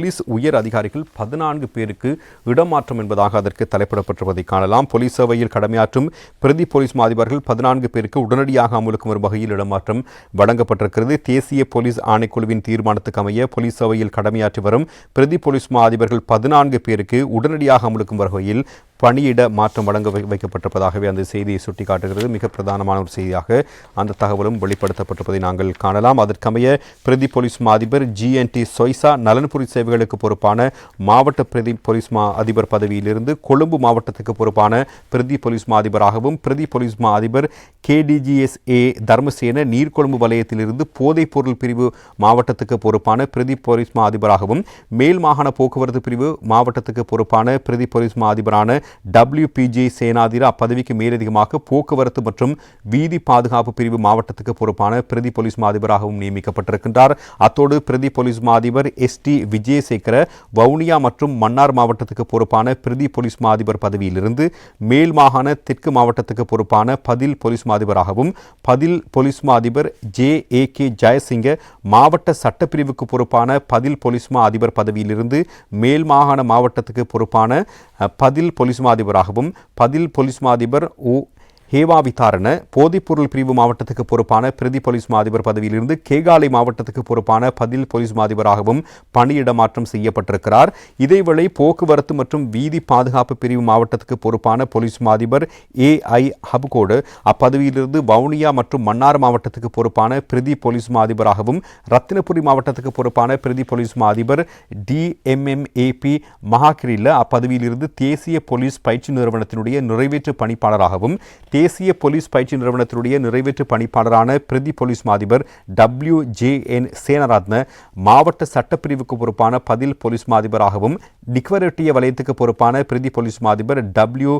Police உயர் அதிகாரிகள் பதினான்கு பேருக்கு இடமாற்றம் என்பதாக அதற்கு தலைப்பிடப்பட்டிருப்பதை காணலாம். போலீஸ் சேவையில் கடமையாற்றும் பிரதி போலீஸ் மாதிபர்கள் பதினான்கு பேருக்கு உடனடியாக அமலுக்கு வரும் வகையில் இடமாற்றம் வழங்கப்பட்டிருக்கிறது. தேசிய போலீஸ் ஆணைக்குழுவின் தீர்மானத்துக்கு அமைய போலீஸ் சேவையில் கடமையாற்றி வரும் பிரதி போலீஸ் மாதிபர்கள் பதினான்கு பேருக்கு உடனடியாக அமலுக்கும் வகையில் பணியிட மாற்றம் வழங்க வைக்கப்பட்டிருப்பதாகவே அந்த செய்தியை சுட்டிக்காட்டுகிறது. மிக பிரதானமான ஒரு செய்தியாக அந்த தகவலும் வெளிப்படுத்தப்பட்டிருப்பதை நாங்கள் காணலாம். அதற்கமைய பிரதி போலீஸ் மா அதிபர் ஜிஎன்டி சொய்சா நலன்புரி சேவைகளுக்கு பொறுப்பான மாவட்ட பிரதி போலீஸ் மா அதிபர் பதவியிலிருந்து கொழும்பு மாவட்டத்துக்கு பொறுப்பான பிரதி போலீஸ் மா அதிபராகவும் பிரதி போலீஸ் மா அதிபர் கேடிஜிஎஸ்ஏ தர்மசேன நீர்கொழும்பு வலயத்திலிருந்து போதைப் பொருள் பிரிவு மாவட்டத்துக்கு பொறுப்பான பிரதி போலீஸ் மா அதிபராகவும் மேல் மாகாண போக்குவரத்து பிரிவு மாவட்டத்துக்கு பொறுப்பான பிரதி போலீஸ் மா அதிபரான டபிள்யூபிஜே சேனாதிர அப்பதவிக்கு மேலதிகமாக போக்குவரத்து மற்றும் வீதி பாதுகாப்பு பிரிவு மாவட்டத்துக்கு பொறுப்பான பிரதி போலீஸ் மா அதிபராகவும் நியமிக்கப்பட்டிருக்கின்றார். அத்தோடு பிரதி போலீஸ் மா அதிபர் எஸ் டி விஜயசேகர வவுனியா மற்றும் மன்னார் மாவட்டத்துக்கு பொறுப்பான பிரதி போலீஸ் மா அதிபர் பதவியிலிருந்து மேல் மாகாண தெற்கு மாவட்டத்துக்கு பொறுப்பான பதில் போலீஸ் மா அதிபராகவும் பதில் போலீஸ் மா அதிபர் ஜே ஏ கே ஜெயசிங்க மாவட்ட சட்டப்பிரிவுக்கு பொறுப்பான பதில் போலீஸ் மா அதிபர் பதவியிலிருந்து மேல் மாகாண மாவட்டத்துக்கு பொறுப்பான பதில் போலீஸ் மா அதிபராகவும் பதில் போலீஸ் மா அதிபர் ஓ ஹேவா விதாரண போதைப்பொருள் பிரிவு மாவட்டத்துக்கு பொறுப்பான பிரதி போலீஸ் மா அதிபர் பதவியிலிருந்து கேகாலை மாவட்டத்துக்கு பொறுப்பான பதில் போலீஸ் மாதிபராகவும் பணியிடமாற்றம் செய்யப்பட்டிருக்கிறார். இதேவேளை போக்குவரத்து மற்றும் வீதி பாதுகாப்பு பிரிவு மாவட்டத்துக்கு பொறுப்பான போலீஸ் மா அதிபர் ஏ ஐ ஹபுகோடு அப்பதவியிலிருந்து வவுனியா மற்றும் மன்னார் மாவட்டத்துக்கு பொறுப்பான பிரதி போலீஸ் மாதிபராகவும் ரத்தினபுரி மாவட்டத்துக்கு பொறுப்பான பிரதி போலீஸ் மாதிபர் டிஎம்எம்ஏபி மகாகிரில அப்பதவியிலிருந்து தேசிய போலீஸ் பயிற்சி நிறுவனத்தினுடைய நிறைவேற்று பணிப்பாளராகவும் தேசிய போலீஸ் பயிற்சி நிறுவனத்தினுடைய நிறைவேற்று பணிப்பாளரான பிரதி போலீஸ் மாதிபர் டபிள்யூ ஜே என் சேனரத்ன மாவட்ட சட்டப்பிரிவுக்கு பொறுப்பான பதில் போலீஸ் மாதிபராகவும் டிக்வரட்டிய வலயத்துக்கு பொறுப்பான பிரதி போலீஸ் மாதிபர் டபிள்யூ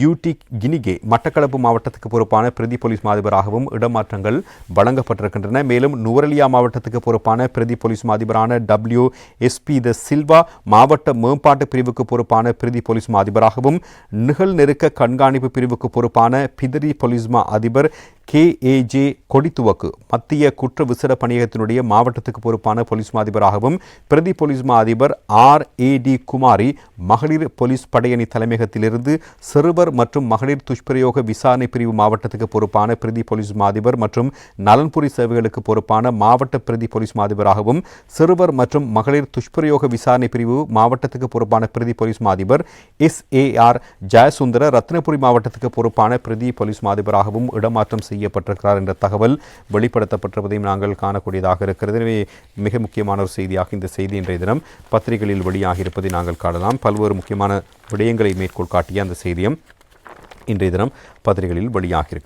யூடி கினிகே மட்டக்களப்பு மாவட்டத்துக்கு பொறுப்பான பிரதி போலீஸ் மாதிபராகவும் இடமாற்றங்கள் வழங்கப்பட்டிருக்கின்றன. மேலும் நுவரலியா மாவட்டத்துக்கு பொறுப்பான பிரதி போலீஸ் மாதிபரான டபிள்யூ எஸ்பி த சில்வா மாவட்ட மேம்பாட்டு பிரிவுக்கு பொறுப்பான பிரதி போலீஸ் மாதிபராகவும் நிகழ் நெருக்க கண்காணிப்பு பிரிவுக்கு பொறுப்பான பிதரி போலீஸ் மா அதிபர் கே ஏ ஜே கொடித்துவக்கு மத்திய குற்ற விசேட பணியகத்தினுடைய மாவட்டத்துக்கு பொறுப்பான போலீஸ் மா அதிபராகவும் பிரதி போலீஸ் மா அதிபர் ஆர் ஏ டி குமாரி மகளிர் போலீஸ் படையணி தலைமையகத்திலிருந்து சிறுவர் மற்றும் மகளிர் துஷ்பிரயோக விசாரணை பிரிவு மாவட்டத்துக்கு பொறுப்பான பிரதி போலீஸ் மா அதிபர் மற்றும் நலன்புரி சேவைகளுக்கு பொறுப்பான மாவட்ட பிரதி போலீஸ் மா அதிபராகவும் சிறுவர் மற்றும் மகளிர் துஷ்பிரயோக விசாரணை பிரிவு மாவட்டத்துக்கு பொறுப்பான பிரதி போலீஸ் மா அதிபர் S A R Jayasundara Ratnapura மாவட்டத்துக்கு பொறுப்பான பிரதி போலீஸ் மா அதிபராகவும் இடமாற்றம் செய்யப்பட்டிருக்கிறார் என்ற தகவல் வெளிப்படுத்தப்பட்டிருப்பதையும் நாங்கள் காணக்கூடியதாக இருக்கிறது. எனவே மிக முக்கியமான ஒரு செய்தியாக இந்த செய்தி இன்றைய தினம் பத்திரிகைகளில் வெளியாகியிருப்பதை நாங்கள் காணலாம். பல்வேறு முக்கியமான விடயங்களை மேற்கோள் காட்டிய அந்த செய்தியும் இன்றைய தினம் பத்திரிகைகளில் வெளியாகியிருக்கிறது